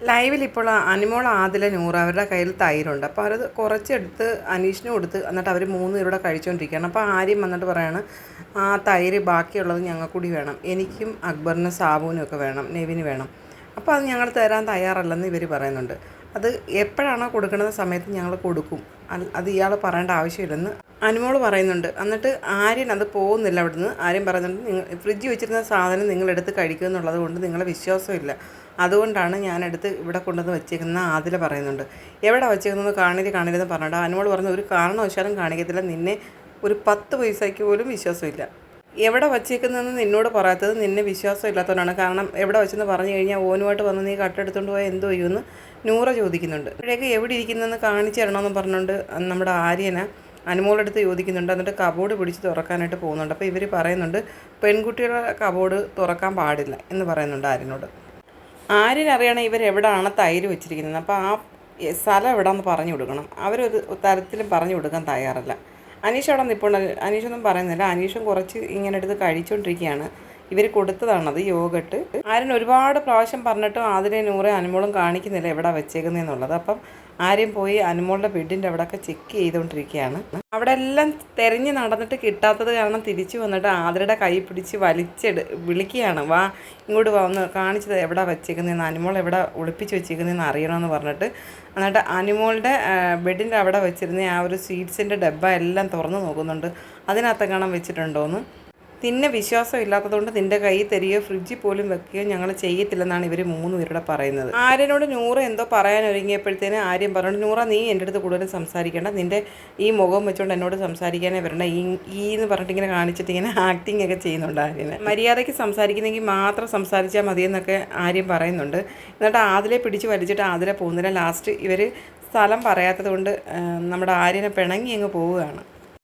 ലൈവിൽ ഇപ്പോൾ അനിമോൾ ആദില നൂറ് അവരുടെ കയ്യിൽ തൈരുണ്ട്. അപ്പോൾ അവരത് കുറച്ചെടുത്ത് അനീഷിനും കൊടുത്ത് എന്നിട്ട് അവർ മൂന്ന് പേരുടെ കഴിച്ചുകൊണ്ടിരിക്കുകയാണ് അപ്പോൾ ആര്യം വന്നിട്ട് പറയുകയാണ് ആ തൈര് ബാക്കിയുള്ളത് ഞങ്ങൾക്ക് കൂടി വേണം. എനിക്കും അക്ബറിനും സാബുവിനും ഒക്കെ വേണം. നെവിന് വേണം. അപ്പോൾ അത് ഞങ്ങൾ തരാൻ തയ്യാറല്ലെന്ന് ഇവർ പറയുന്നുണ്ട്. അത് എപ്പോഴാണോ കൊടുക്കുന്ന സമയത്ത് ഞങ്ങൾ കൊടുക്കും. അത് ഇയാൾ പറയേണ്ട ആവശ്യമില്ലെന്ന് അനുമോൾ പറയുന്നുണ്ട്. എന്നിട്ട് ആര്യൻ അത് പോകുന്നില്ല അവിടുന്ന്. ആര്യൻ പറയുന്നുണ്ട് നിങ്ങൾ ഫ്രിഡ്ജ് വെച്ചിരുന്ന സാധനം നിങ്ങളെടുത്ത് കഴിക്കുക എന്നുള്ളത് കൊണ്ട് നിങ്ങളെ വിശ്വാസമില്ല. അതുകൊണ്ടാണ് ഞാനെടുത്ത് ഇവിടെ കൊണ്ടുവന്ന് വെച്ചേക്കുന്ന ആദില പറയുന്നുണ്ട്. എവിടെ വെച്ചേക്കുന്നത്? കാണില്ല കാണില്ലെന്ന് പറഞ്ഞിട്ട് അനുമോൾ പറഞ്ഞു ഒരു കാരണവശാലും കാണിക്കത്തില്ല. നിന്നെ ഒരു പത്ത് പൈസയ്ക്ക് പോലും വിശ്വാസമില്ല. എവിടെ വച്ചേക്കുന്നതെന്ന് നിന്നോട് പറയാത്തത് നിന്നെ വിശ്വാസം ഇല്ലാത്തവരാണ് കാരണം എവിടെ വെച്ചെന്ന് പറഞ്ഞു കഴിഞ്ഞാൽ ഓനുമായിട്ട് വന്ന് നീ കട്ടെടുത്തുകൊണ്ട് പോയാൽ എന്തോ ചെയ്യുമെന്ന് നൂറ ചോദിക്കുന്നുണ്ട്. അപ്പോഴേക്ക് എവിടെ ഇരിക്കുന്നതെന്ന് കാണിച്ചു തരണമെന്ന് പറഞ്ഞുകൊണ്ട് നമ്മുടെ ആര്യനെ അനുമോളെടുത്ത് ചോദിക്കുന്നുണ്ട്. എന്നിട്ട് കബോർഡ് പിടിച്ച് തുറക്കാനായിട്ട് പോകുന്നുണ്ട്. അപ്പോൾ ഇവർ പറയുന്നുണ്ട് പെൺകുട്ടികളുടെ കബോർഡ് തുറക്കാൻ പാടില്ല എന്ന് പറയുന്നുണ്ട് ആര്യനോട്. ആര്യനറിയണം ഇവരെവിടാണ് തൈര് വെച്ചിരിക്കുന്നത്? അപ്പോൾ ആ സ്ഥലം എവിടാന്ന് പറഞ്ഞു കൊടുക്കണം. അവരൊരു തരത്തിലും പറഞ്ഞു കൊടുക്കാൻ തയ്യാറല്ല. അനീഷ് അവിടെ നിൽപ്പുണ്ട് അനീഷൊന്നും പറയുന്നില്ല. അനീഷും കുറച്ച് ഇങ്ങനെ എടുത്ത് കഴിച്ചുകൊണ്ടിരിക്കുകയാണ് ഇവർ കൊടുത്തതാണത് യോഗട്ട്. ആരും ഒരുപാട് പ്രാവശ്യം പറഞ്ഞിട്ടും അതിനെ നൂറെ അനുമോളും കാണിക്കുന്നില്ല എവിടെ വെച്ചേക്കുന്നതെന്നുള്ളത് അപ്പം ആര്യം പോയി അനുമോളുടെ ബെഡിന്റെ അവിടെയൊക്കെ ചെക്ക് ചെയ്തുകൊണ്ടിരിക്കുകയാണ് അവിടെ എല്ലാം തിരഞ്ഞ് നടന്നിട്ട് കിട്ടാത്തത് കാരണം തിരിച്ചു വന്നിട്ട് ആതിരയുടെ കൈ പിടിച്ച് വലിച്ചെടു വിളിക്കുകയാണ്. വാ ഇങ്ങോട്ട് വാ കാണിച്ചത് എവിടെ വെച്ചേക്കുന്നതെന്ന് അനുമോൾ എവിടെ ഒളിപ്പിച്ച് വെച്ചേക്കുന്നതെന്ന് അറിയണമെന്ന് പറഞ്ഞിട്ട് എന്നിട്ട് അനുമോളുടെ ബെഡിന്റെ അവിടെ വെച്ചിരുന്ന ആ ഒരു സ്വീറ്റ്സിന്റെ ഡബ്ബ എല്ലാം തുറന്ന് നോക്കുന്നുണ്ട്. അതിനകത്ത് കാണാൻ വെച്ചിട്ടുണ്ടോയെന്ന് നിന്നെ വിശ്വാസം ഇല്ലാത്തതുകൊണ്ട് നിന്റെ കൈ തരികയോ ഫ്രിഡ്ജിൽ പോലും വെക്കുകയോ ഞങ്ങൾ ചെയ്യത്തില്ലെന്നാണ് ഇവർ മൂന്ന് പേരുടെ പറയുന്നത്. ആര്യനോട് നൂറ് എന്തോ പറയാൻ ഒരുങ്ങിയപ്പോഴത്തേന് ആര്യം പറഞ്ഞു നൂറ നീ എന്റെ അടുത്ത് കൂടുതൽ സംസാരിക്കേണ്ട. നിന്റെ ഈ മുഖം വെച്ചുകൊണ്ട് എന്നോട് സംസാരിക്കാനേ വരണ്ട. ഈ ഈ എന്ന് പറഞ്ഞിട്ട് ഇങ്ങനെ കാണിച്ചിട്ട് ഇങ്ങനെ ആക്ടിങ് ഒക്കെ ചെയ്യുന്നുണ്ട് ആര്യന്. മര്യാദയ്ക്ക് സംസാരിക്കുന്നെങ്കിൽ മാത്രം സംസാരിച്ചാൽ മതിയെന്നൊക്കെ ആര്യം പറയുന്നുണ്ട്. എന്നിട്ട് ആതിലെ പിടിച്ച് വലിച്ചിട്ട് ആതിലെ പോകുന്നില്ല ലാസ്റ്റ് ഇവർ സ്ഥലം പറയാത്തത് കൊണ്ട് നമ്മുടെ ആര്യനെ പിണങ്ങി അങ്ങ് പോവുകയാണ്.